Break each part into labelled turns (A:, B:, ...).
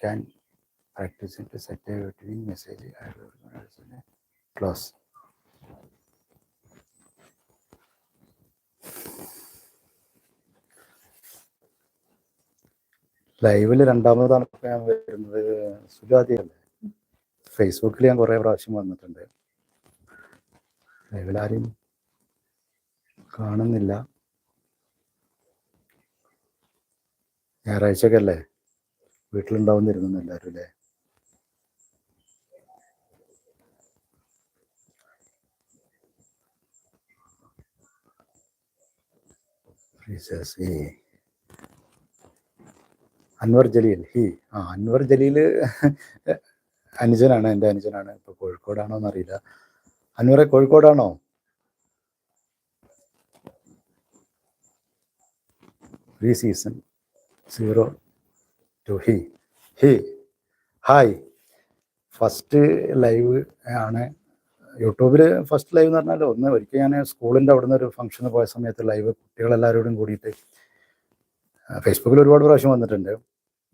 A: Can practice to set message close ലൈവിൽ രണ്ടാമതാണ് ഇപ്പൊ ഞാൻ വരുന്നത് സുജാതിയല്ലേ ഫേസ്ബുക്കിൽ ഞാൻ കുറേ പ്രാവശ്യം വന്നിട്ടുണ്ട്. ലൈവിൽ ആരെയും കാണുന്നില്ല. ഞായറാഴ്ചയൊക്കെ അല്ലേ? വീട്ടിലുണ്ടാവുന്നിരുന്നു എല്ലാവരും അല്ലേ? അൻവർ ജലീൽ. ഹി. ആ അൻവർ ജലീൽ അനുജനാണ് എന്റെ അനുജനാണ്. ഇപ്പൊ കോഴിക്കോടാണോ എന്നറിയില്ല. അൻവറെ കോഴിക്കോടാണോ? Pre zero two hi hi hi first live ആണ്. യൂട്യൂബിൽ ഫസ്റ്റ് ലൈവ് എന്ന് പറഞ്ഞാൽ ഒന്ന് ഒരിക്കൽ ഞാൻ സ്കൂളിന്റെ അവിടെ നിന്ന് ഒരു ഫംഗ്ഷന് പോയ സമയത്ത് ലൈവ് കുട്ടികളെല്ലാവരോടും കൂടിയിട്ട് ഫേസ്ബുക്കിൽ ഒരുപാട് പ്രാവശ്യം വന്നിട്ടുണ്ട്.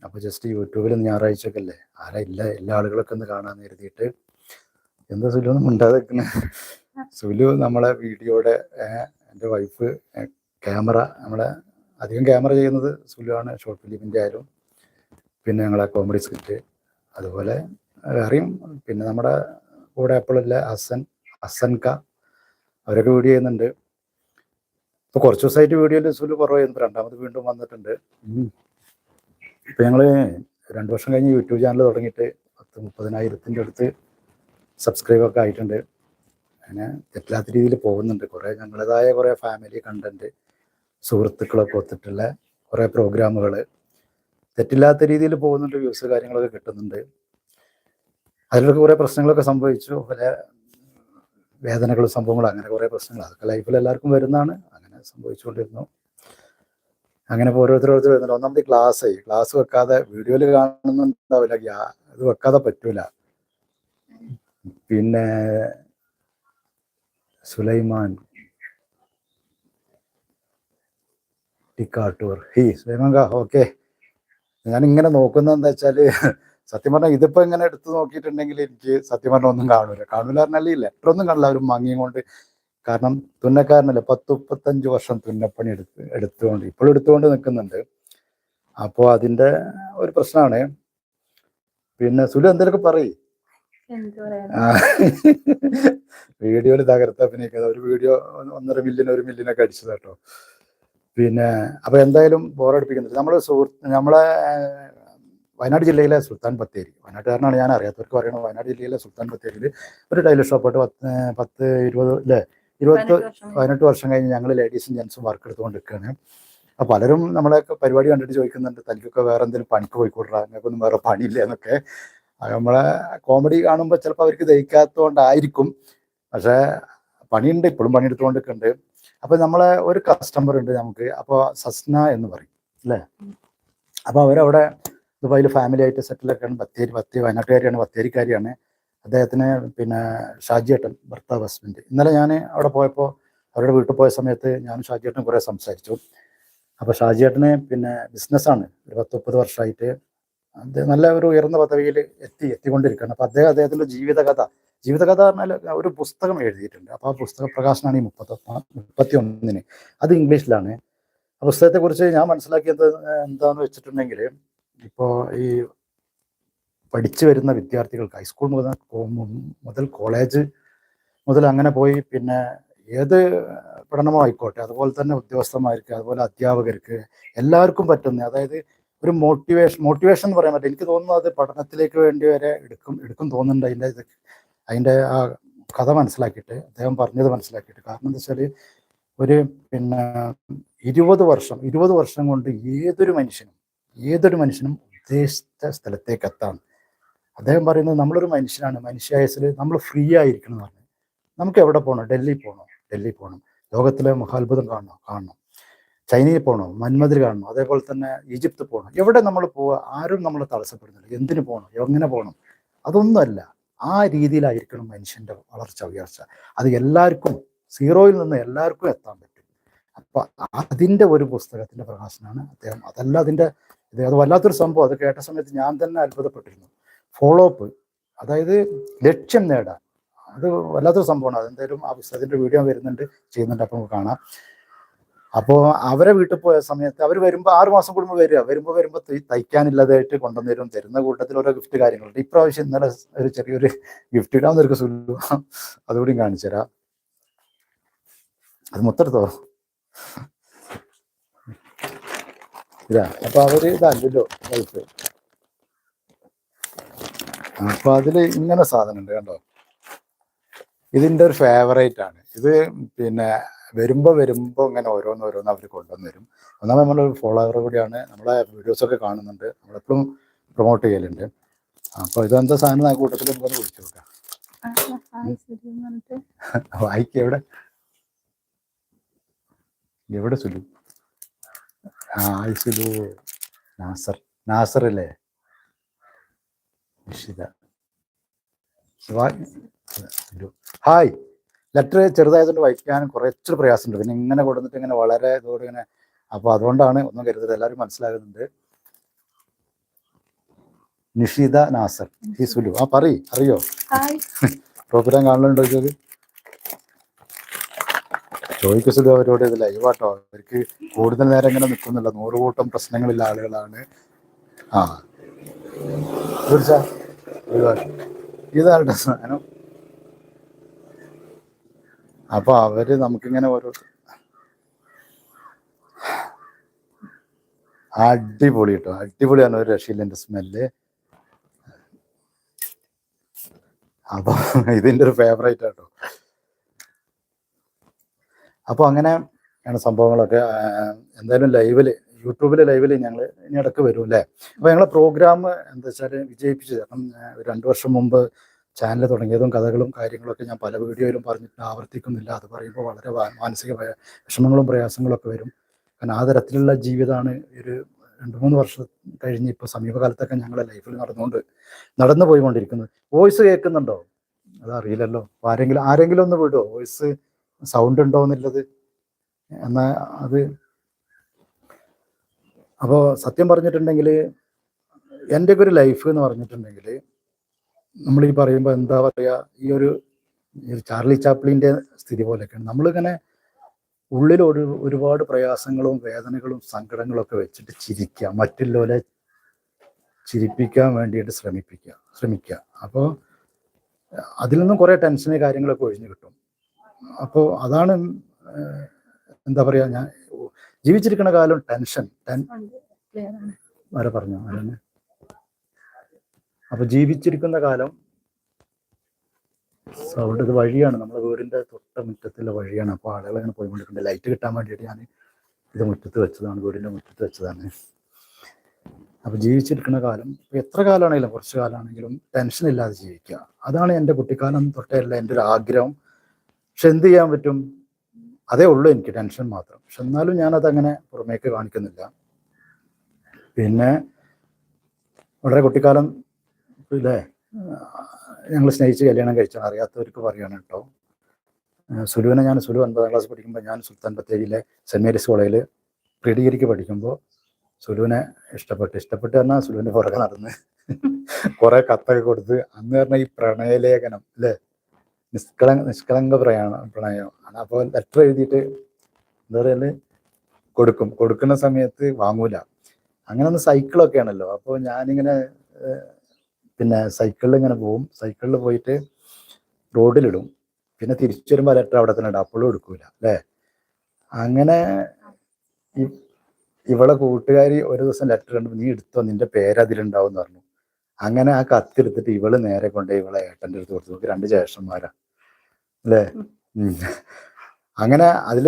A: അപ്പോൾ ജസ്റ്റ് യൂട്യൂബിൽ ഞായറാഴ്ച ഒക്കെ അല്ലേ? ആരാ ഇല്ല എല്ലാ ആളുകളൊക്കെ ഒന്ന് കാണാമെന്ന് കരുതിയിട്ട്. എന്താ സുലു? ഒന്നും ഉണ്ടാതെക്കണ സുലു നമ്മളെ വീഡിയോയുടെ എന്റെ വൈഫ് ക്യാമറ നമ്മളെ അധികം ക്യാമറ ചെയ്യുന്നത് സുലു ആണ് ഷോർട്ട് ഫിലിമിന്റെ ആയാലും. പിന്നെ ഞങ്ങളെ കോമഡി സ്ക്രിപ്റ്റ് അതുപോലെ വേറെയും പിന്നെ നമ്മുടെ കൂടെ എപ്പോഴില്ല ഹസൻ ഹസൻ അവരൊക്കെ വീഡിയോ ചെയ്യുന്നുണ്ട്. ഇപ്പോൾ കുറച്ച് ദിവസമായിട്ട് വീഡിയോയിൽ സുലു കുറവായിരുന്നു രണ്ടാമത് വീണ്ടും വന്നിട്ടുണ്ട്. ഇപ്പൊ ഞങ്ങൾ രണ്ടു വർഷം കഴിഞ്ഞ് യൂട്യൂബ് ചാനൽ തുടങ്ങിയിട്ട് പത്ത് മുപ്പതിനായിരത്തിന്റെ അടുത്ത് സബ്സ്ക്രൈബ് ഒക്കെ ആയിട്ടുണ്ട്. അങ്ങനെ തെറ്റില്ലാത്ത രീതിയിൽ പോകുന്നുണ്ട്. കുറേ ഞങ്ങളുടേതായ കുറേ ഫാമിലി കണ്ടന്റ് സുഹൃത്തുക്കളൊക്കെ ഒത്തിട്ടുള്ള കുറേ പ്രോഗ്രാമുകൾ തെറ്റില്ലാത്ത രീതിയിൽ പോകുന്നുണ്ട് വ്യൂസ് കാര്യങ്ങളൊക്കെ കിട്ടുന്നുണ്ട്. അതിലൊക്കെ കുറേ പ്രശ്നങ്ങളൊക്കെ സംഭവിച്ചു. പല വേദനകളും സംഭവങ്ങളും അങ്ങനെ കുറേ പ്രശ്നങ്ങൾ. അതൊക്കെ ലൈഫിൽ എല്ലാവർക്കും വരുന്നതാണ്. അങ്ങനെ സംഭവിച്ചുകൊണ്ടിരുന്നു. അങ്ങനെ ഓരോരുത്തർ വരുന്നുണ്ട്. ഒന്നാമത് ക്ലാസ് ക്ലാസ് വെക്കാതെ വീഡിയോയിൽ കാണുന്നുണ്ടാവില്ല. ഇത് വെക്കാതെ പറ്റൂല. പിന്നെ സുലൈമാൻ. ടിക്കാട്ടൂർ. ഹി സുലൈമാൻ കാ ഓക്കെ ഞാൻ ഇങ്ങനെ നോക്കുന്നത് എന്താ വെച്ചാൽ സത്യം പറഞ്ഞാൽ ഇതിപ്പോ ഇങ്ങനെ എടുത്ത് നോക്കിയിട്ടുണ്ടെങ്കിൽ എനിക്ക് സത്യം പറഞ്ഞാൽ ഒന്നും കാണൂല. കാണൂല പറഞ്ഞാൽ ഈ ലെറ്റർ ഒന്നും കാണില്ല. ഒരു മങ്ങിയും കൊണ്ട് കാരണം തുന്നക്കാരനല്ലേ? പത്ത് മുപ്പത്തഞ്ച് വർഷം തുന്നപ്പണി എടുത്ത് എടുത്തുകൊണ്ട് ഇപ്പോഴും എടുത്തുകൊണ്ട് നിൽക്കുന്നുണ്ട്. അപ്പോ അതിന്റെ ഒരു പ്രശ്നമാണ്. പിന്നെ സുലു എന്തെങ്കിലും പറയും.
B: വീഡിയോയിൽ തകർത്ത
A: വീഡിയോയിൽ തകർത്ത് അഭിനയിക്കുന്നത് ഒരു വീഡിയോ ഒന്നര മില്യൻ ഒരു മില്യൻ ഒക്കെ അടിച്ചത് കേട്ടോ പിന്നെ അപ്പൊ എന്തായാലും ബോറടിപ്പിക്കുന്നില്ല നമ്മൾ സുഹൃത്ത് നമ്മളെ വയനാട് ജില്ലയിലെ സുൽത്താൻ ബത്തേരി. വയനാട്ടുകാരനാണ് ഞാൻ. അറിയാത്തവർക്ക് പറയണത് വയനാട് ജില്ലയിലെ സുൽത്താൻ ബത്തേരിയിൽ ഒരു ടൈലർ ഷോപ്പായിട്ട് പത്ത് പത്ത് ഇരുപത് അല്ലേ? ഇരുപത്തി
B: പതിനെട്ട് വർഷം
A: കഴിഞ്ഞ്. ഞങ്ങൾ ലേഡീസും ജെൻസും വർക്ക് എടുത്തുകൊണ്ട് നിൽക്കുകയാണ് അപ്പൊ പലരും നമ്മളെ പരിപാടി കണ്ടിട്ട് ചോദിക്കുന്നുണ്ട് തനിക്കൊക്കെ വേറെ എന്തെങ്കിലും പണിക്ക് പോയിക്കൊടുക്കാം നിങ്ങൾക്കൊന്നും വേറെ പണിയില്ല എന്നൊക്കെ. നമ്മളെ കോമഡി കാണുമ്പോൾ ചിലപ്പോൾ അവർക്ക് ദഹിക്കാത്തതുകൊണ്ടായിരിക്കും. പക്ഷേ പണിയുണ്ട്. ഇപ്പോഴും പണിയെടുത്തുകൊണ്ടിരിക്കുന്നുണ്ട്. അപ്പൊ നമ്മളെ ഒരു കസ്റ്റമർ ഉണ്ട് നമുക്ക് അപ്പോൾ സസ്ന എന്ന് പറയും അല്ലേ? അപ്പോൾ അവരവിടെ ദുബായിൽ ഫാമിലി ആയിട്ട് സെറ്റിലൊക്കെയാണ് ബത്തേരി ബത്തേരി വയനാട്ടുകാരിയാണ് ബത്തേരിക്കാരിയാണ് അദ്ദേഹത്തിന് പിന്നെ ഷാജിയേട്ടൻ ഭർത്താവ് ഹസ്ബൻഡ് ഇന്നലെ ഞാൻ അവിടെ പോയപ്പോൾ അവരുടെ വീട്ടിൽ പോയ സമയത്ത് ഞാനും ഷാജിയേട്ടൻ കുറേ സംസാരിച്ചു. അപ്പോൾ ഷാജിയേട്ടന് പിന്നെ ബിസിനസ്സാണ് ഒരു പത്ത് മുപ്പത് വർഷമായിട്ട് നല്ല ഒരു ഉയർന്ന പദവിയിൽ എത്തി എത്തിക്കൊണ്ടിരിക്കുകയാണ്. അപ്പോൾ അദ്ദേഹം അദ്ദേഹത്തിന്റെ ജീവിതകഥ ജീവിതകഥ പറഞ്ഞാൽ ഒരു പുസ്തകം എഴുതിയിട്ടുണ്ട്. അപ്പോൾ ആ പുസ്തക പ്രകാശനമാണ് ഈ മുപ്പത്തി മുപ്പത്തി ഒന്നിന് അത് ഇംഗ്ലീഷിലാണ്. ആ പുസ്തകത്തെക്കുറിച്ച് ഞാൻ മനസ്സിലാക്കിയത് എന്താണെന്ന് വെച്ചിട്ടുണ്ടെങ്കിൽ ഇപ്പോൾ ഈ പഠിച്ചു വരുന്ന വിദ്യാർത്ഥികൾക്ക് ഹൈസ്കൂൾ മുതൽ മുതൽ കോളേജ് മുതൽ അങ്ങനെ പോയി പിന്നെ ഏത് പഠനമോ ആയിക്കോട്ടെ അതുപോലെ തന്നെ ഉദ്യോഗസ്ഥന്മാർക്ക് അതുപോലെ അധ്യാപകർക്ക് എല്ലാവർക്കും പറ്റുന്ന അതായത് ഒരു മോട്ടിവേഷൻ മോട്ടിവേഷൻ എന്ന് പറയാൻ പറ്റില്ല. എനിക്ക് തോന്നുന്നു അത് പഠനത്തിലേക്ക് വേണ്ടി വരെ എടുക്കും എടുക്കും തോന്നുന്നുണ്ട് അതിന്റെ അതിന്റെ ആ കഥ മനസ്സിലാക്കിയിട്ട് അദ്ദേഹം പറഞ്ഞത് മനസ്സിലാക്കിയിട്ട് കാരണം എന്താ വെച്ചാൽ ഒരു പിന്നെ ഇരുപത് വർഷം ഇരുപത് വർഷം കൊണ്ട് ഏതൊരു മനുഷ്യനും ഏതൊരു മനുഷ്യനും ഉദ്ദേശിച്ച സ്ഥലത്തേക്ക് എത്താം. അദ്ദേഹം പറയുന്നത് നമ്മളൊരു മനുഷ്യനാണ് മനുഷ്യായസിൽ നമ്മൾ ഫ്രീ ആയിരിക്കണം എന്ന് പറഞ്ഞു. നമുക്ക് എവിടെ പോകണം ഡൽഹി പോകണം ഡൽഹി പോകണം ലോകത്തിലെ മഹാത്ഭുതം കാണണം കാണണം. ചൈനയിൽ പോകണോ മന്മതിൽ കാണണം. അതേപോലെ തന്നെ ഈജിപ്ത് പോകണം എവിടെ നമ്മൾ പോവുക ആരും നമ്മൾ തടസ്സപ്പെടുന്നില്ല. എന്തിനു പോകണം എങ്ങനെ പോകണം അതൊന്നുമല്ല. ആ രീതിയിലായിരിക്കണം മനുഷ്യന്റെ വളർച്ച ഉയർച്ച. അത് എല്ലാവർക്കും സീറോയിൽ നിന്ന് എല്ലാവർക്കും എത്താൻ പറ്റും. അപ്പൊ അതിന്റെ ഒരു പുസ്തകത്തിന്റെ പ്രകാശനമാണ് അദ്ദേഹം. അതല്ല അതിന്റെ അത് വല്ലാത്തൊരു സംഭവം. അത് കേട്ട സമയത്ത് ഞാൻ തന്നെ അത്ഭുതപ്പെട്ടിരുന്നു. ഫോളോ അപ്പ് അതായത് ലക്ഷ്യം നേടാൻ. അത് വല്ലാത്തൊരു സംഭവമാണ്. അതെന്തായാലും ആ പുസ്തകത്തിന്റെ വീഡിയോ വരുന്നുണ്ട് ചെയ്യുന്നുണ്ട്. അപ്പം കാണാം. അപ്പോൾ അവരെ വീട്ടിൽ പോയ സമയത്ത് അവർ വരുമ്പോൾ ആറ് മാസം കൂടുമ്പോൾ വരിക. വരുമ്പോൾ വരുമ്പോൾ തയ്ക്കാനില്ലാതായിട്ട് കൊണ്ടുവന്നേരും. തരുന്ന കൂട്ടത്തിൽ ഓരോ ഗിഫ്റ്റ് കാര്യങ്ങളുണ്ട്. ഇപ്രാവശ്യം ഇന്നലെ ഒരു ചെറിയൊരു ഗിഫ്റ്റ് ഇടാമെന്നൊരു സുല്ലു അതുകൂടി കാണിച്ചു അത് മൊത്തെടുത്തോ ഇതാ അപ്പൊ അവർ ഇതല്ലല്ലോ വൈഫ് അപ്പൊ അതിൽ ഇങ്ങനെ സാധനം ഉണ്ട് കണ്ടോ? ഇതിന്റെ ഒരു ഫേവറേറ്റ് ആണ്. ഇത് പിന്നെ വരുമ്പോ വരുമ്പോൾ ഇങ്ങനെ ഓരോന്നോരോന്ന് ഓരോന്ന് അവർ കൊണ്ടുവന്ന് വരും ഒന്നാമത് നമ്മളൊരു ഫോളോവർ കൂടിയാണ്. നമ്മളെ വീഡിയോസ് ഒക്കെ കാണുന്നുണ്ട്. നമ്മളെപ്പോഴും പ്രൊമോട്ട് ചെയ്യലുണ്ട്. അപ്പൊ ഇതെന്താ സാധനം ആ കൂട്ടത്തിൽ നമുക്കൊന്ന് വിളിച്ചു നോക്കാം.
B: ഹായ് സുധി
A: വായിക്ക എവിടെ? എവിടെ സുലു? ആ സുലു. നാസർ. നാസർ അല്ലേ? ഹായ്. ലെറ്റർ ചെറുതായതുകൊണ്ട് വായിക്കാൻ കുറച്ച് പ്രയാസമുണ്ട്. പിന്നെ ഇങ്ങനെ കൊടുത്തിട്ട് ഇങ്ങനെ വളരെ ഇതോടെ ഇങ്ങനെ അപ്പൊ അതുകൊണ്ടാണ് ഒന്നും കരുതരുത്. എല്ലാവരും മനസ്സിലാകുന്നുണ്ട്. നിഷിത നാസർ ഈ സുലു. ആ പറ അറിയോ? പ്രോഗ്രാം കാണലുണ്ടോ ചോദിച്ചത് ചോദിക്കസുലു അവരോട് ഇത് ലൈവാട്ടോ അവർക്ക് കൂടുതൽ നേരം ഇങ്ങനെ നിൽക്കുന്നില്ല നൂറ് കൂട്ടം പ്രശ്നങ്ങളില്ല ആളുകളാണ്. ആ. തീർച്ച ഇതാണ് സാധനം? അപ്പൊ അവർ നമുക്കിങ്ങനെ ഓരോ അടിപൊളി കേട്ടോ. അടിപൊളിയാണ് ഒരു രക്ഷയില്ലെന്റെ സ്മെല്ല്. അപ്പൊ ഇതിന്റെ ഒരു ഫേവറേറ്റ് ആട്ടോ. അപ്പൊ അങ്ങനെ ആണ് സംഭവങ്ങളൊക്കെ. എന്തായാലും ലൈവിൽ യൂട്യൂബിലെ ലൈവിൽ ഞങ്ങൾ ഇനി ഇടയ്ക്ക് വരും അല്ലേ? അപ്പൊ ഞങ്ങളെ പ്രോഗ്രാം എന്താ വെച്ചാൽ വിജയിപ്പിച്ചു കാരണം രണ്ടു വർഷം മുമ്പ് ചാനൽ തുടങ്ങിയതും കഥകളും കാര്യങ്ങളൊക്കെ ഞാൻ പല വീഡിയോയിലും പറഞ്ഞിട്ട് ആവർത്തിക്കുന്നില്ല. അത് പറയുമ്പോൾ വളരെ മാനസിക വിഷമങ്ങളും പ്രയാസങ്ങളും ഒക്കെ വരും. കാരണം ആ തരത്തിലുള്ള ജീവിതമാണ് ഒരു രണ്ട് മൂന്ന് വർഷം കഴിഞ്ഞ് ഇപ്പോൾ സമീപകാലത്തൊക്കെ ഞങ്ങളുടെ ലൈഫിൽ നടന്നുകൊണ്ട് നടന്നു പോയിക്കൊണ്ടിരിക്കുന്നത്. വോയിസ് കേൾക്കുന്നുണ്ടോ? അതറിയില്ലല്ലോ ആരെങ്കിലും ആരെങ്കിലും ഒന്ന് വിടുമോ വോയിസ് സൗണ്ട് ഉണ്ടോ എന്നുള്ളത്? എന്നാ അത് അപ്പോൾ സത്യം പറഞ്ഞിട്ടുണ്ടെങ്കിൽ എന്റെ ഒക്കെ ഒരു ലൈഫ് എന്ന് പറഞ്ഞിട്ടുണ്ടെങ്കിൽ നമ്മൾ ഈ പറയുമ്പോൾ എന്താ പറയുക ഈ ഒരു ചാർലി ചാപ്ലിന്റെ സ്ഥിതി പോലെയൊക്കെയാണ്. നമ്മളിങ്ങനെ ഉള്ളിൽ ഒരു ഒരുപാട് പ്രയാസങ്ങളും വേദനകളും സങ്കടങ്ങളും ഒക്കെ വെച്ചിട്ട് ചിരിക്കുക മറ്റുള്ളവരെ ചിരിപ്പിക്കാൻ വേണ്ടിയിട്ട് ശ്രമിപ്പിക്കുക ശ്രമിക്കുക. അപ്പോൾ അതിൽ നിന്നും കുറേ ടെൻഷന് കാര്യങ്ങളൊക്കെ ഒഴിഞ്ഞു കിട്ടും. അപ്പോൾ അതാണ് എന്താ പറയുക ഞാൻ ജീവിച്ചിരിക്കുന്ന കാലം ടെൻഷൻ ടെൻ വരെ പറഞ്ഞു ആരാണ്? അപ്പൊ ജീവിച്ചിരിക്കുന്ന കാലം അവരുടെ ഇത് വഴിയാണ്. നമ്മുടെ വീടിന്റെ തൊട്ട മുറ്റത്തുള്ള വഴിയാണ്. അപ്പോൾ ആളുകൾ ഇങ്ങനെ പോയിക്കൊണ്ടിരിക്കുന്നുണ്ട്. ലൈറ്റ് കിട്ടാൻ വേണ്ടിയിട്ട് ഞാൻ ഇത് മുറ്റത്ത് വെച്ചതാണ്. വീടിന്റെ മുറ്റത്ത് വെച്ചതാണ്. അപ്പൊ ജീവിച്ചിരിക്കുന്ന കാലം എത്ര കാലമാണെങ്കിലും കുറച്ച് കാലമാണെങ്കിലും ടെൻഷൻ ഇല്ലാതെ ജീവിക്കുക. അതാണ് എന്റെ കുട്ടിക്കാലം തൊട്ടേയുള്ള എന്റെ ഒരു ആഗ്രഹം. പക്ഷെ എന്ത് ചെയ്യാൻ പറ്റും? അതേ ഉള്ളൂ എനിക്ക് ടെൻഷൻ മാത്രം. പക്ഷെ എന്നാലും ഞാനതങ്ങനെ പുറമേക്ക് കാണിക്കുന്നില്ല. പിന്നെ വളരെ കുട്ടിക്കാലം ഇല്ലേ ഞങ്ങൾ സ്നേഹിച്ച് കല്യാണം കഴിച്ചാൽ അറിയാത്തവർക്ക് പറയുകയാണ് കേട്ടോ. സുലുവിനെ ഞാൻ സുലു ഒൻപതാം ക്ലാസ് പഠിക്കുമ്പോൾ ഞാൻ സുൽത്താൻ ബത്തേരിയിലെ സെന്റ് മേരീസ് കോളേജിൽ പ്രീ ഡിഗ്രിക്ക് പഠിക്കുമ്പോൾ സുലുവിനെ ഇഷ്ടപ്പെട്ട്. ഇഷ്ടപ്പെട്ട് പറഞ്ഞാൽ സുലുവിന്റെ പുറകെ നടന്ന് കുറേ കത്തൊക്കെ കൊടുത്ത് അന്ന് പറഞ്ഞ ഈ പ്രണയലേഖനം അല്ലേ? നിഷ്കള നിഷ്കളങ്ക പ്രയാണ പ്രണയം. അപ്പോൾ ലെറ്റർ എഴുതിയിട്ട് എന്താ പറയൽ? കൊടുക്കും. കൊടുക്കുന്ന സമയത്ത് വാങ്ങൂല. അങ്ങനെ ഒന്ന് സൈക്കിളൊക്കെ ആണല്ലോ അപ്പോൾ ഞാനിങ്ങനെ പിന്നെ സൈക്കിളിൽ ഇങ്ങനെ പോവും. സൈക്കിളിൽ പോയിട്ട് റോഡിലിടും. പിന്നെ തിരിച്ചു വരുമ്പോൾ ലെറ്റർ അവിടെ തന്നെ ഇടും. അപ്പോഴും എടുക്കൂല അല്ലേ? അങ്ങനെ ഇവളെ കൂട്ടുകാരി ഒരു ദിവസം ലെറ്റർ കണ്ടു നീ എടുത്തോ? നിന്റെ പേര് അതിലുണ്ടാവും എന്ന് പറഞ്ഞു. അങ്ങനെ ആ കത്തെടുത്തിട്ട് ഇവൾ നേരെ കൊണ്ട് ഇവളെ ഏട്ടന്റെ അടുത്ത് കൊടുത്തു. നോക്കി രണ്ട് ജ്യേഷ്ഠന്മാരാ അല്ലേ? അങ്ങനെ അതിൽ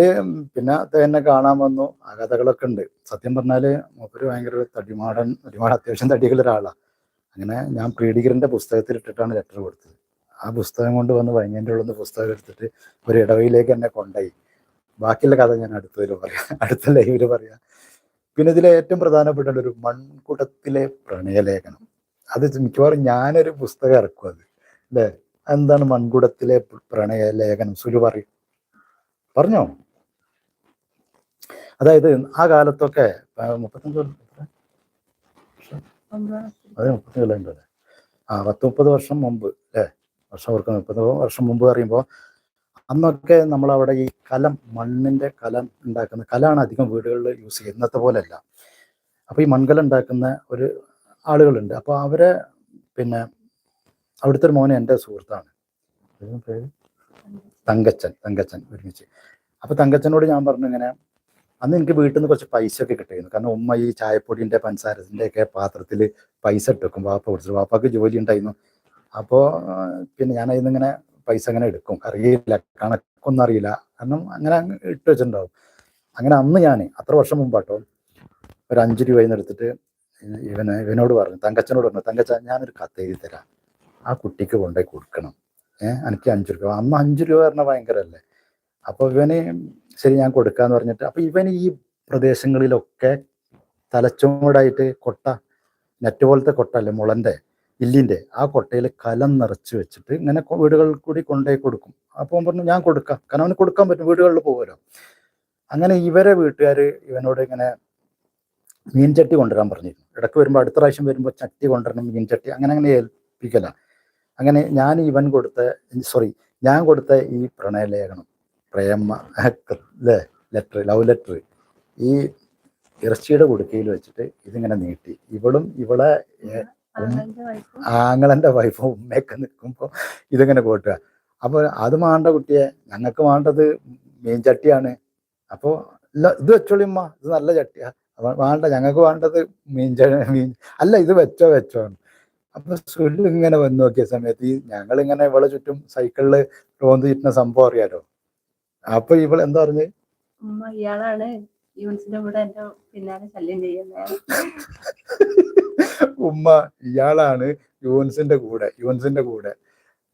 A: പിന്നെ തന്നെ കാണാൻ വന്നു. ആ കഥകളൊക്കെ ഉണ്ട്. സത്യം പറഞ്ഞാൽ മൂപ്പര് ഭയങ്കര തടിമാടൻ തടിമാടൻ അത്യാവശ്യം തടിയുള്ള ഒരാളാണ് അങ്ങനെ ഞാൻ പ്രീഡിഗറിന്റെ പുസ്തകത്തിൽ ഇട്ടിട്ടാണ് ലെറ്റർ കൊടുത്തത്. ആ പുസ്തകം കൊണ്ട് വന്ന് വൈകുന്നേരം ഉള്ളിൽ നിന്ന് പുസ്തകം എടുത്തിട്ട് ഒരു ഇടവയിലേക്ക് എന്നെ കൊണ്ടായി ബാക്കിയുള്ള കഥ ഞാൻ അടുത്തതിൽ പറയാം. അടുത്ത ലൈവിൽ പറയാം. പിന്നെ ഇതിലെ ഏറ്റവും പ്രധാനപ്പെട്ട ഒരു മൺകുടത്തിലെ പ്രണയലേഖനം. അത് മിക്കവാറും ഞാനൊരു പുസ്തകം ഇറക്കും അത്. അല്ലേ? എന്താണ് മൺകുടത്തിലെ പ്രണയലേഖനം? സുരു പറയും. പറഞ്ഞോ? അതായത് ആ കാലത്തൊക്കെ മുപ്പത്തഞ്ച് കൊല്ലം എത്ര?
B: ഒമ്പത് മാസത്തിൽ.
A: അത് മുപ്പത്തി കൊല്ലം അല്ലേ? ആ പത്ത് മുപ്പത് വർഷം മുമ്പ് അല്ലേ? വർഷം അവർക്ക് മുപ്പത് വർഷം മുമ്പ് പറയുമ്പോൾ അന്നൊക്കെ നമ്മളവിടെ ഈ കലം മണ്ണിന്റെ കലം ഉണ്ടാക്കുന്ന കലാണ് അധികം വീടുകളിൽ യൂസ് ചെയ്യുന്നത് ഇന്നത്തെ പോലെയല്ല. അപ്പോൾ ഈ മൺകലം ഉണ്ടാക്കുന്ന ഒരു ആളുകളുണ്ട്. അപ്പോൾ അവരെ പിന്നെ അവിടുത്തെ ഒരു മോനെ എന്റെ സുഹൃത്താണ്. തങ്കച്ചൻ. തങ്കച്ചൻ ഒരുമിച്ച്. അപ്പോൾ തങ്കച്ചനോട് ഞാൻ പറഞ്ഞു ഇങ്ങനെ അന്ന് എനിക്ക് വീട്ടിൽ നിന്ന് കുറച്ച് പൈസ ഒക്കെ കിട്ടിയിരുന്നു. കാരണം ഉമ്മ ഈ ചായപ്പൊടിന്റെ പഞ്ചസാരത്തിന്റെ ഒക്കെ പാത്രത്തിൽ പൈസ ഇട്ട് വെക്കും വാപ്പ കൊടുത്തിട്ട് വാപ്പാക്ക് ജോലി ഉണ്ടായിരുന്നു. അപ്പോൾ പിന്നെ ഞാൻ അതിൽ ഇങ്ങനെ പൈസ അങ്ങനെ എടുക്കും. അറിയില്ല കണക്കൊന്നും അറിയില്ല. കാരണം അങ്ങനെ ഇട്ട് വെച്ചിട്ടുണ്ടാവും. അങ്ങനെ അന്ന് ഞാൻ അത്ര വർഷം മുമ്പാട്ടോ ഒരു അഞ്ച് നിന്ന് എടുത്തിട്ട് ഇവന് ഇവനോട് പറഞ്ഞു തങ്കച്ചനോട് പറഞ്ഞു തങ്കച്ച ഞാനൊരു കത്ത് എഴുതി തരാം. ആ കുട്ടിക്ക് കൊണ്ടുപോയി കൊടുക്കണം. ഏഹ് എനിക്ക് അഞ്ച് രൂപ. അന്ന് അഞ്ച് രൂപ പറഞ്ഞാൽ ഭയങ്കരല്ലേ അപ്പോൾ ഇവന് ശരി ഞാൻ കൊടുക്കാന്ന് പറഞ്ഞിട്ട് അപ്പോൾ ഇവന് ഈ പ്രദേശങ്ങളിലൊക്കെ തലച്ചോടായിട്ട് കൊട്ട നെറ്റ് പോലത്തെ കൊട്ട അല്ലേ മുളന്റെ ഇല്ലിന്റെ ആ കൊട്ടയിൽ കലം നിറച്ച് വെച്ചിട്ട് ഇങ്ങനെ വീടുകളിൽ കൂടി കൊണ്ടുപോയി കൊടുക്കും. അപ്പോൾ പറഞ്ഞു ഞാൻ കൊടുക്കാം. കാരണം അവന് കൊടുക്കാൻ പറ്റും വീടുകളിൽ പോകുമല്ലോ അങ്ങനെ ഇവരെ വീട്ടുകാർ ഇവനോട് ഇങ്ങനെ മീൻചട്ടി കൊണ്ടുവരാൻ പറഞ്ഞിരുന്നു. ഇടയ്ക്ക് വരുമ്പോൾ അടുത്ത പ്രാവശ്യം വരുമ്പോൾ ചട്ടി കൊണ്ടുവരണം മീൻചട്ടി അങ്ങനെ അങ്ങനെ ഏൽപ്പിക്കല അങ്ങനെ ഞാൻ ഇവൻ കൊടുത്ത സോറി ഞാൻ കൊടുത്ത ഈ പ്രണയലേഖനം പ്രേമ അല്ലേ ലെറ്റർ ലവ് ലെറ്റർ ഈ ഇറച്ചിയുടെ കുടുക്കയിൽ വെച്ചിട്ട് ഇതിങ്ങനെ നീട്ടി. ഇവളും ഇവളെ ആങ്ങളന്റെ വൈഫ് ഉമ്മയൊക്കെ നിൽക്കുമ്പോൾ ഇതിങ്ങനെ കൂട്ടുക അപ്പോൾ അത് മാണ്ട കുട്ടിയെ ഞങ്ങൾക്ക് വേണ്ടത് മീൻ ചട്ടിയാണ്. അപ്പോൾ ഇല്ല ഇത് വെച്ചോളി ഉമ്മ ഇത് നല്ല ചട്ടിയാ. അപ്പൊ വേണ്ട ഞങ്ങൾക്ക് വേണ്ടത് മീൻ മീൻ അല്ല ഇത് വെച്ചോ വെച്ചോ. അപ്പൊ സുല്ലു ഇങ്ങനെ വന്ന് നോക്കിയ സമയത്ത് ഈ ഞങ്ങൾ ഇങ്ങനെ ഇവളെ ചുറ്റും സൈക്കിളിൽ റോന്ത് സംഭവം അറിയാലോ? അപ്പൊ ഇവൾ എന്താ പറഞ്ഞു?
B: ഉമ്മ ഇയാളാണ് യുവൻസിന്റെ കൂടെ എന്റെ പിന്നാലെ ശല്യം ചെയ്യുന്നത്
A: ഉമ്മ ഇയാളാണ് യൂൻസിന്റെ കൂടെ യൂൻസിന്റെ കൂടെ.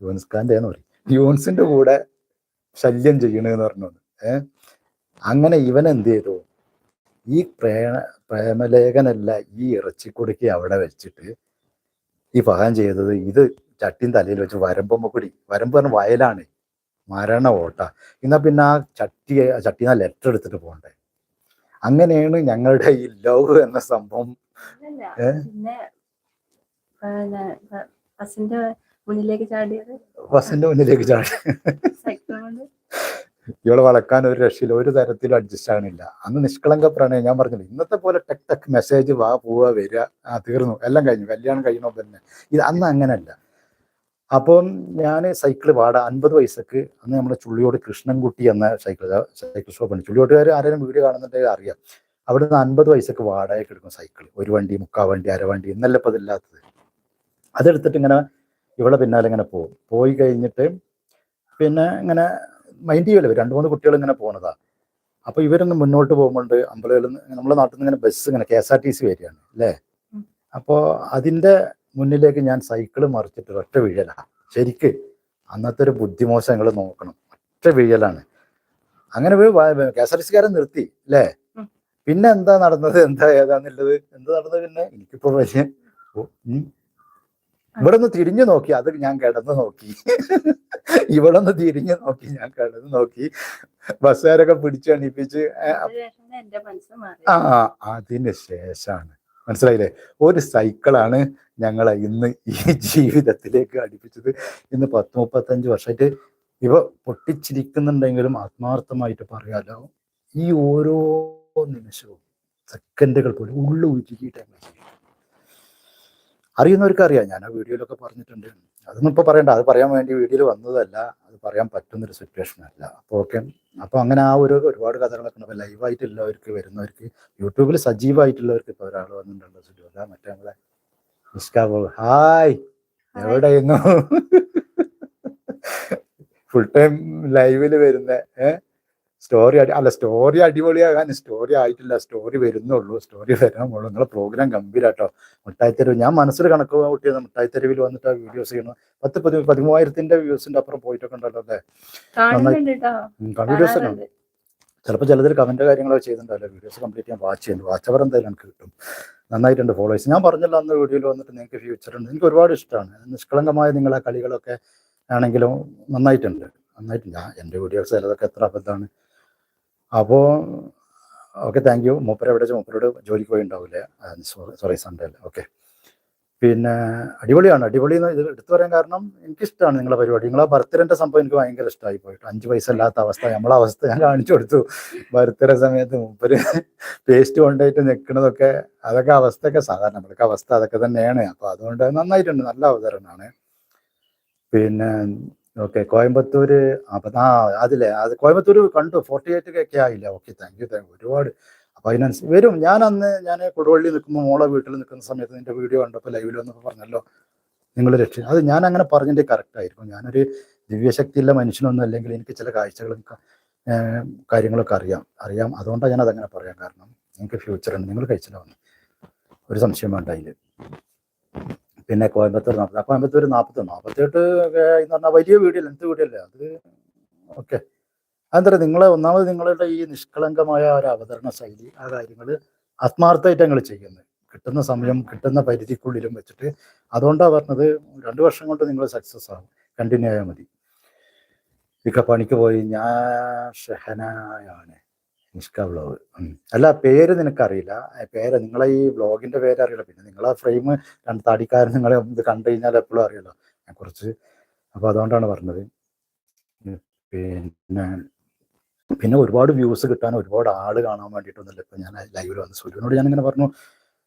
A: യൂൻസ് ഖാന്റെ എന്ന് പറയും. യൂൻസിന്റെ കൂടെ ശല്യം ചെയ്യണെന്ന് പറഞ്ഞു ഏ? അങ്ങനെ ഇവൻ എന്ത് ചെയ്തു? ഈ പ്രേണ പ്രേമലേഖനല്ല ഈ ഇറച്ചിക്കൊടുക്കി അവിടെ വെച്ചിട്ട് ഈ ഫഹാൻ ചെയ്തത് ഇത് ചട്ടിയും തലയിൽ വെച്ച് വരമ്പമ്മ കൂടി വരമ്പ് പറഞ്ഞ വയലാണ്. മരണ ഓട്ട എന്നാ പിന്നെ ആ ചട്ടി ആ ചട്ടിന്ന് ലെറ്റർ എടുത്തിട്ട് പോകണ്ടേ? അങ്ങനെയാണ് ഞങ്ങളുടെ ഈ ലവ് എന്ന സംഭവം.
B: ബസിന്റെ മുന്നിലേക്ക് ചാടിയത്?
A: ബസിന്റെ മുന്നിലേക്ക് ചാടി. ഇവളെ വളക്കാൻ ഒരു രക്ഷയില്ല ഒരു തരത്തിലും അഡ്ജസ്റ്റ് ആകണില്ല അന്ന് നിഷ്കളങ്ക പ്രണയം ഞാൻ പറഞ്ഞില്ല ഇന്നത്തെ പോലെ ടെക് ടെക് മെസ്സേജ് വാ പോവാ വരിക ആ തീർന്നു. എല്ലാം കഴിഞ്ഞു. കല്യാണം കഴിയണോ തന്നെ ഇത് അന്ന് അങ്ങനല്ല അപ്പം ഞാൻ സൈക്കിൾ വാടാ അൻപത് വയസ്സൊക്കെ അന്ന് നമ്മുടെ ചുള്ളിയോട് കൃഷ്ണൻകുട്ടി എന്ന സൈക്കിൾ സൈക്കിൾ ഷോപ്പ് ഉണ്ട്. ചുള്ളിയോട്ടുകാർ ആരെങ്കിലും വീഡിയോ കാണുന്നുണ്ടെങ്കിൽ അറിയാം. അവിടെ നിന്ന് അൻപത് വയസ്സൊക്കെ വാടകയ്ക്ക് എടുക്കും സൈക്കിൾ ഒരു വണ്ടി മുക്കാ വണ്ടി അര വണ്ടി എന്നല്ല ഇപ്പം അതില്ലാത്തത്. അതെടുത്തിട്ട് ഇങ്ങനെ ഇവളെ പിന്നാലെ ഇങ്ങനെ പോകും. പോയി കഴിഞ്ഞിട്ട് പിന്നെ ഇങ്ങനെ മൈൻഡ് ചെയ്യുമല്ലോ രണ്ട് മൂന്ന് കുട്ടികൾ ഇങ്ങനെ പോണതാ. അപ്പൊ ഇവരൊന്ന് മുന്നോട്ട് പോകുമ്പോണ്ട് അമ്പലത്തിൽ നമ്മുടെ നാട്ടിൽ നിന്ന് ഇങ്ങനെ ബസ് ഇങ്ങനെ K S R T C വരികയാണ് അല്ലേ?
B: അപ്പോൾ
A: അപ്പോ അതിന്റെ മുന്നിലേക്ക് ഞാൻ സൈക്കിൾ മറിച്ചിട്ട് ഒറ്റ വിഴലാ. ശരിക്ക് അന്നത്തെ ഒരു ബുദ്ധിമോശം നിങ്ങൾ നോക്കണം. ഒറ്റ വീഴലാണ്. അങ്ങനെ കെ എസ് ആർ ടി സിക്കാരൻ നിർത്തി അല്ലേ പിന്നെ എന്താ നടന്നത്? എന്താ ഏതാന്നുള്ളത്? എന്താ നടന്നത് പിന്നെ? എനിക്കിപ്പോ വലിയ ഇവിടെ ഒന്ന് തിരിഞ്ഞു നോക്കി. അത് ഞാൻ കിടന്ന് നോക്കി. ഇവിടെ ഒന്ന് തിരിഞ്ഞു നോക്കി. ഞാൻ കിടന്ന് നോക്കി. ബസ്സുകാരൊക്കെ പിടിച്ചു
B: അണിപ്പിച്ച്
A: ആ അതിന് ശേഷമാണ് മനസ്സിലായില്ലേ? ഒരു സൈക്കിളാണ് ഞങ്ങളെ ഇന്ന് ഈ ജീവിതത്തിലേക്ക് അടുപ്പിച്ചത്. ഇന്ന് പത്ത് മുപ്പത്തഞ്ച് വർഷമായിട്ട് ഇവ പൊട്ടിച്ചിരിക്കുന്നുണ്ടെങ്കിലും ആത്മാർത്ഥമായിട്ട് പറയാലോ ഈ ഓരോ നിമിഷവും സെക്കൻഡുകൾ പോലും ഉള്ളു ഉരുകിയിട്ടാണ് അറിയുന്നവർക്ക് അറിയാം ഞാൻ ആ വീഡിയോയിലൊക്കെ പറഞ്ഞിട്ടുണ്ട്. അതൊന്നും ഇപ്പൊ പറയണ്ട. അത് പറയാൻ വേണ്ടി വീഡിയോയിൽ വന്നതല്ല. അത് പറയാൻ പറ്റുന്നൊരു സിറ്റുവേഷൻ അല്ല. അപ്പോൾ ഓക്കെ. അപ്പൊ അങ്ങനെ ആ ഒരു ഒരുപാട് കഥകളൊക്കെ ഉണ്ട്. അപ്പോൾ ലൈവായിട്ടുള്ളവർക്ക് വരുന്നവർക്ക് യൂട്യൂബിൽ സജീവമായിട്ടുള്ളവർക്ക് ഇപ്പൊ ഒരാൾ വന്നിട്ടുണ്ടല്ലോ സിറ്റുവല്ല മറ്റേ നമ്മളെ നിഷ്കാബ് ഹായ് എവിടെയിരുന്നു ഫുൾ ടൈം ലൈവിൽ വരുന്ന ഏഹ് സ്റ്റോറി അടി അല്ല സ്റ്റോറി അടിപൊളിയാകാൻ സ്റ്റോറി ആയിട്ടില്ല. സ്റ്റോറി വരുന്നുള്ളൂ. സ്റ്റോറി വരാൻ പോകുള്ളൂ നിങ്ങളെ പ്രോഗ്രാം ഗംഭീരാട്ടോ. മുട്ടായിത്തെരുവ്. ഞാൻ മനസ്സിൽ കണക്ക് കൂട്ടിയത് മുട്ടായിത്തെരുവിൽ വന്നിട്ട് ആ വീഡിയോസ് ചെയ്യണം പത്ത് പതി പതിമൂവായിരത്തിന്റെ വ്യൂസിന്റെ അപ്പുറം പോയിട്ടൊക്കെ ഉണ്ടല്ലോ അല്ലേ? വീഡിയോസ്
B: ഉണ്ട്
A: ചിലപ്പോൾ ചിലതിൽ കമന്റ് കാര്യങ്ങളൊക്കെ ചെയ്തിട്ടുണ്ടല്ലോ വീഡിയോസ് കംപ്ലീറ്റ് ഞാൻ വാച്ച് ചെയ്യുന്നു. വാച്ച് അവർ എന്തായാലും എനിക്ക് കിട്ടും. നന്നായിട്ടുണ്ട് ഫോളോവേഴ്സ് ഞാൻ പറഞ്ഞല്ലോ അന്ന് വീഡിയോയിൽ വന്നിട്ട് നിങ്ങൾക്ക് ഫ്യൂച്ചർ ഉണ്ട്. എനിക്ക് ഒരുപാട് ഇഷ്ടമാണ്. നിഷ്കളങ്കമായ നിങ്ങളെ കളികളൊക്കെ ആണെങ്കിലും നന്നായിട്ടുണ്ട്. നന്നായിട്ടുണ്ട്. എന്റെ വീഡിയോസ് ചിലതൊക്കെ എത്ര അബദ്ധമാണ്. അപ്പോൾ ഓക്കെ താങ്ക് യു മൂപ്പര എവിടെ വെച്ചാൽ മൂപ്പരോട് ജോലിക്ക് പോയി ഉണ്ടാവില്ലേ സോറി സോറി സൺഡേ അല്ലേ. ഓക്കെ പിന്നെ അടിപൊളിയാണ്. അടിപൊളി എന്ന് ഇത് എടുത്തു പറയാൻ കാരണം എനിക്കിഷ്ടമാണ് നിങ്ങളുടെ പരിപാടി. നിങ്ങളെ ബർത്ത്ഡേന്റെ സംഭവം എനിക്ക് ഭയങ്കര ഇഷ്ടമായി പോയിട്ട്. അഞ്ച് പൈസ ഇല്ലാത്ത അവസ്ഥ. നമ്മളെ അവസ്ഥ ഞാൻ കാണിച്ചു കൊടുത്തു. ബർത്ത്ഡേ സമയത്ത് മൂപ്പര് പേസ്റ്റ് കൊണ്ടുപോയിട്ട് നിൽക്കുന്നതൊക്കെ അതൊക്കെ അവസ്ഥയൊക്കെ സാധാരണ നമ്മൾക്ക് അവസ്ഥ അതൊക്കെ തന്നെയാണ്. അപ്പോൾ അതുകൊണ്ട് നന്നായിട്ടുണ്ട്. നല്ല അവതരണമാണ്. പിന്നെ ഓക്കെ കോയമ്പത്തൂര് അപ്പൊ ആ അതിലെ അത് കോയമ്പത്തൂര് കണ്ടു ഫോർട്ടി എയ്റ്റ് ഒക്കെ ആയില്ല? ഓക്കെ താങ്ക് യു താങ്ക് ഒരുപാട്. അപ്പൊ അതിനനുസരിച്ച് വരും. ഞാൻ അന്ന് ഞാൻ കൊടുവള്ളി നിൽക്കുമ്പോൾ മോളെ വീട്ടിൽ നിൽക്കുന്ന സമയത്ത് നിന്റെ വീഡിയോ കണ്ടപ്പോൾ ലൈവിൽ വന്നപ്പോൾ പറഞ്ഞല്ലോ നിങ്ങൾ രക്ഷ അത് ഞാൻ അങ്ങനെ പറഞ്ഞിട്ട് കറക്റ്റ് ആയിരിക്കും. ഞാനൊരു ദിവ്യശക്തിയുള്ള മനുഷ്യനൊന്നും അല്ലെങ്കിൽ എനിക്ക് ചില കാഴ്ചകളും കാര്യങ്ങളൊക്കെ അറിയാം. അറിയാം. അതുകൊണ്ടാണ് ഞാൻ അതങ്ങനെ പറയാൻ കാരണം നിങ്ങൾക്ക് ഫ്യൂച്ചർ ഉണ്ട്. നിങ്ങൾ കഴിച്ചില്ല ഒരു സംശയം വേണ്ട അതിൽ പിന്നെ കോയമ്പത്തൂർ നാൽപ്പത്തി കോയമ്പത്തൂർ നാൽപ്പത്തി നാൽപ്പത്തെട്ട് ഒക്കെ എന്ന് പറഞ്ഞാൽ വലിയ വീഡിയോ ലെങ്ത് വീഡിയോ അല്ലേ അത് ഓക്കെ. അതെന്താ നിങ്ങളെ ഒന്നാമത് നിങ്ങളുടെ ഈ നിഷ്കളങ്കമായ ഒരു അവതരണ ശൈലി ആ കാര്യങ്ങൾ ആത്മാർത്ഥമായിട്ട് ഞങ്ങൾ ചെയ്യുന്നത്. കിട്ടുന്ന സമയം കിട്ടുന്ന പരിധിക്കുള്ളിലും വെച്ചിട്ട് അതുകൊണ്ടാണ് പറഞ്ഞത് രണ്ട് വർഷം കൊണ്ട് നിങ്ങൾ സക്സസ് ആകും കണ്ടിന്യൂ ആയാൽ മതി. ഇക്ക പണിക്ക് പോയി ഞാൻ ഷെഹനായാണ്. നിഷ്ക ബ്ലോഗ് അല്ല പേര് നിനക്കറിയില്ല? പേര് നിങ്ങളെ ഈ ബ്ലോഗിന്റെ പേര് അറിയില്ല പിന്നെ നിങ്ങളെ ഫ്രെയിം രണ്ട് താടിക്കാരൻ നിങ്ങളെ ഇത് കണ്ടു കഴിഞ്ഞാൽ എപ്പോഴും അറിയല്ലോ ഞാൻ കുറച്ച് അപ്പൊ അതുകൊണ്ടാണ് പറഞ്ഞത്. പിന്നെ പിന്നെ ഒരുപാട് വ്യൂസ് കിട്ടാൻ ഒരുപാട് ആൾ കാണാൻ വേണ്ടിയിട്ടൊന്നുമില്ല. ഇപ്പൊ ഞാൻ ലൈവിൽ വന്ന് സുലുവിനോട് ഞാൻ ഇങ്ങനെ പറഞ്ഞു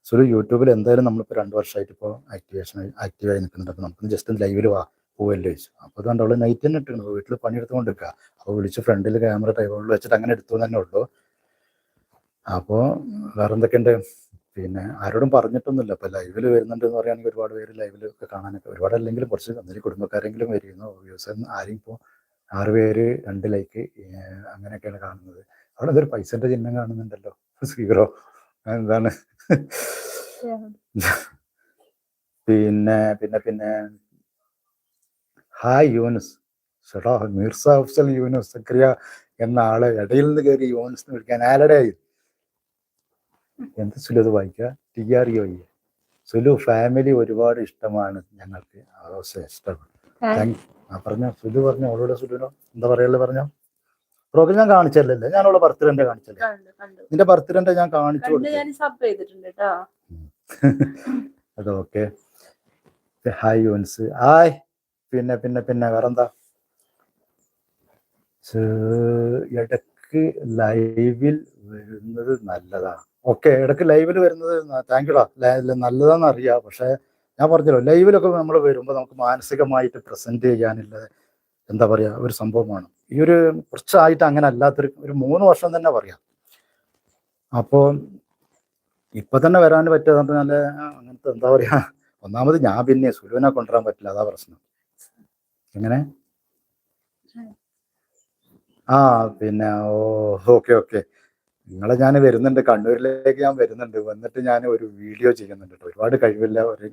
A: സുലു യൂട്യൂബിൽ എന്തായാലും നമ്മളിപ്പോൾ രണ്ട് വർഷമായിട്ട് ഇപ്പോ ആക്ടിവേഷൻ ആക്റ്റീവായി നിൽക്കുന്നുണ്ട് അപ്പൊ നമുക്ക് ജസ്റ്റ് ലൈവിൽ വാ. പോവല്ലേ ചോദിച്ചു. അപ്പൊ അതുകൊണ്ട് നൈറ്റ് തന്നെ ഇട്ടിരുന്നു. വീട്ടിൽ പണിയെടുത്തുകൊണ്ട് നിൽക്കുക അപ്പോൾ വിളിച്ച് ഫ്രണ്ടിൽ ക്യാമറ ടൈബിളിൽ വെച്ചിട്ട് അങ്ങനെ എടുത്തു തന്നെ ഉള്ളൂ. അപ്പോൾ വേറെ എന്തൊക്കെയുണ്ട്? പിന്നെ ആരോടും പറഞ്ഞിട്ടൊന്നുമില്ല. അപ്പോൾ ലൈവിൽ വരുന്നുണ്ട് എന്ന് പറയുകയാണെങ്കിൽ ഒരുപാട് പേര് ലൈവിൽ ഒക്കെ കാണാനൊക്കെ ഒരുപാട് അല്ലെങ്കിലും കുറച്ച് എന്തെങ്കിലും കുടുംബക്കാരെങ്കിലും വരുന്നു. വ്യൂസ് ആരെയും ഇപ്പോൾ ആറ് പേര് രണ്ട് ലൈക്ക് അങ്ങനെയൊക്കെയാണ് കാണുന്നത്. അവിടെ എന്തൊരു പൈസന്റെ ചിഹ്നം കാണുന്നുണ്ടല്ലോ. സീറോ. എന്താണ്? പിന്നെ പിന്നെ പിന്നെ ഹായ് യൂനസ്. സെടാ മീർസ അഫ്സൽ യൂനസ് സക്രിയ എന്ന ആളെ ഇടയിൽ നിന്ന് കയറി യൂനസ് എന്ന് വിളിക്കാൻ ആരുടെ? എന്ത് സുലു വായിക്കുക T R U I Sulu family ഒരുപാട് ഇഷ്ടമാണ് ഞങ്ങൾക്ക്. ഇഷ്ടമാണ് പറഞ്ഞ. സുലു പറഞ്ഞ അവളോട് സുലുനോ? എന്താ പറയുള്ളത് പറഞ്ഞോ? പ്രോഗ്രാം ഞാൻ കാണിച്ചല്ലേ ഞാൻ അവളെ ബർത്ത്ഡേ കാണിച്ചല്ലേ? നിന്റെ ബർത്ത്ഡേ ഞാൻ കാണിച്ചു അത് ഓക്കെ ഹായ് യൂൻസ് ഹായ്. പിന്നെ പിന്നെ പിന്നെ വേറെന്താ? ഇടയ്ക്ക് ലൈവിൽ വരുന്നത് നല്ലതാണ് ഓക്കെ ഇടയ്ക്ക് ലൈവിൽ വരുന്നത് താങ്ക് യുടാ നല്ലതാന്ന് അറിയാം പക്ഷെ ഞാൻ പറഞ്ഞല്ലോ ലൈവിലൊക്കെ നമ്മൾ വരുമ്പോൾ നമുക്ക് മാനസികമായിട്ട് പ്രസന്റ് ചെയ്യാനുള്ളത് എന്താ പറയാ ഒരു സംഭവമാണ്. ഈ ഒരു കുറച്ചായിട്ട് അങ്ങനെ അല്ലാത്തൊരു ഒരു മൂന്ന് വർഷം തന്നെ പറയാം. അപ്പോ ഇപ്പൊ തന്നെ വരാൻ പറ്റുക പറഞ്ഞാൽ അങ്ങനത്തെ എന്താ പറയാ ഒന്നാമത് ഞാൻ പിന്നെ സുലുവിനെ കൊണ്ടുവരാൻ പറ്റില്ല അതാ പ്രശ്നം. എങ്ങനെ? ആ പിന്നെ ഓ ഓക്കെ ഓക്കെ. നിങ്ങളെ ഞാൻ വരുന്നുണ്ട്. കണ്ണൂരിലേക്ക് ഞാൻ വരുന്നുണ്ട്. വന്നിട്ട് ഞാൻ ഒരു വീഡിയോ ചെയ്യുന്നുണ്ട് കേട്ടോ. ഒരുപാട് കഴിവില്ല. ഒരു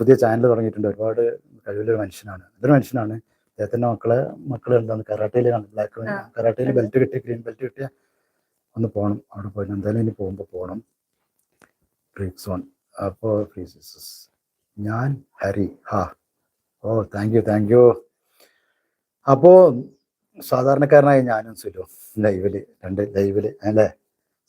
A: പുതിയ ചാനൽ തുടങ്ങിയിട്ടുണ്ട്. ഒരുപാട് കഴിവുള്ള ഒരു മനുഷ്യനാണ്. അതൊരു മനുഷ്യനാണ്? അദ്ദേഹത്തിന്റെ മക്കളെ മക്കൾ എന്താണ്? കരാട്ടയിൽ ബ്ലാക്ക്. കരാട്ടയിൽ ബെൽറ്റ് കിട്ടിയ ഗ്രീൻ ബെൽറ്റ് കിട്ടിയ ഒന്ന് പോകണം അവിടെ പോയി എന്തായാലും ഇനി പോകുമ്പോൾ പോകണം ഫ്രീ സോൺ അപ്പോൾ ഫ്രീസസ് ഞാൻ ഹരി ഹാ. ഓ താങ്ക് യു താങ്ക് യു അപ്പോൾ സാധാരണക്കാരനായ ഞാനും സുലു ലൈവിൽ രണ്ട് ലൈവിൽ അല്ലേ?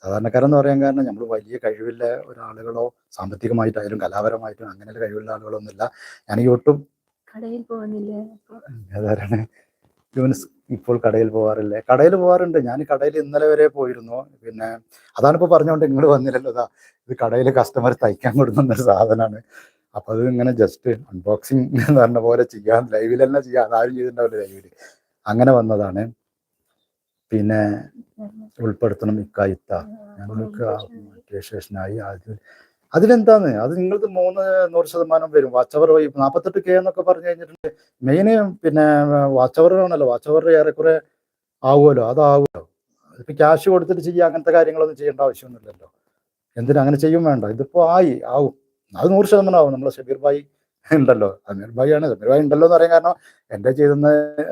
A: സാധാരണക്കാരൻ എന്ന് പറയാൻ കാരണം നമ്മൾ വലിയ കഴിവില്ല ഒരാളുകളോ സാമ്പത്തികമായിട്ടായാലും കലാപരമായിട്ടും അങ്ങനെ കഴിവുള്ള ആളുകളൊന്നുമില്ല. ഞാൻ യൂട്യൂബ്
B: കടയിൽ പോകുന്നില്ലേ?
A: സാധാരണ ഇപ്പോൾ കടയിൽ പോകാറില്ലേ കടയിൽ പോകാറുണ്ട് ഞാൻ കടയിൽ ഇന്നലെ വരെ പോയിരുന്നു. പിന്നെ അതാണ് ഇപ്പോൾ പറഞ്ഞുകൊണ്ട് നിങ്ങൾ വന്നില്ലല്ലോ. ഇതാ ഇത് കടയിൽ കസ്റ്റമർ തയ്ക്കാൻ കൊടുക്കുന്ന സാധനമാണ് അപ്പൊ അത് ഇങ്ങനെ ജസ്റ്റ് അൺബോക്സിങ് എന്ന് പറഞ്ഞ പോലെ ചെയ്യാൻ ലൈവിൽ തന്നെ ചെയ്യാം. അതാരും ചെയ്തിട്ടുണ്ടാവില്ല ലൈവിൽ അങ്ങനെ വന്നതാണ്. പിന്നെ ഉൾപ്പെടുത്തണം ഇക്കായിത്ത ഞങ്ങൾക്ക് രജിസ്ട്രേഷനായി ആദ്യം അതിലെന്താന്ന്? അത് നിങ്ങൾക്ക് മൂന്ന് നൂറ് ശതമാനം വരും. വാച്ച് അവർ നാൽപ്പത്തെട്ട് കെ എന്നൊക്കെ പറഞ്ഞു കഴിഞ്ഞിട്ടുണ്ട്. മെയിന് പിന്നെ വാച്ച് അവർ ആണല്ലോ. വാച്ച് അവർ ഏറെക്കുറെ ആവുമല്ലോ. അതാവുമല്ലോ. ഇപ്പൊ ക്യാഷ് കൊടുത്തിട്ട് ചെയ്യുക അങ്ങനത്തെ കാര്യങ്ങളൊന്നും ചെയ്യേണ്ട ആവശ്യമൊന്നുമില്ലല്ലോ. എന്തിനാ? അങ്ങനെ ചെയ്യും വേണ്ട. ഇതിപ്പോ ആയി. ആവും. അത് നൂറ് ശതമാനം ആവും. നമ്മളെ ഷബീർ ഭായി ഉണ്ടല്ലോ. സമീർ ഭായി ആണ്. സമീർ ഭായി ഉണ്ടല്ലോ എന്ന് പറയാൻ കാരണം എന്റെ ചെയ്തെന്ന്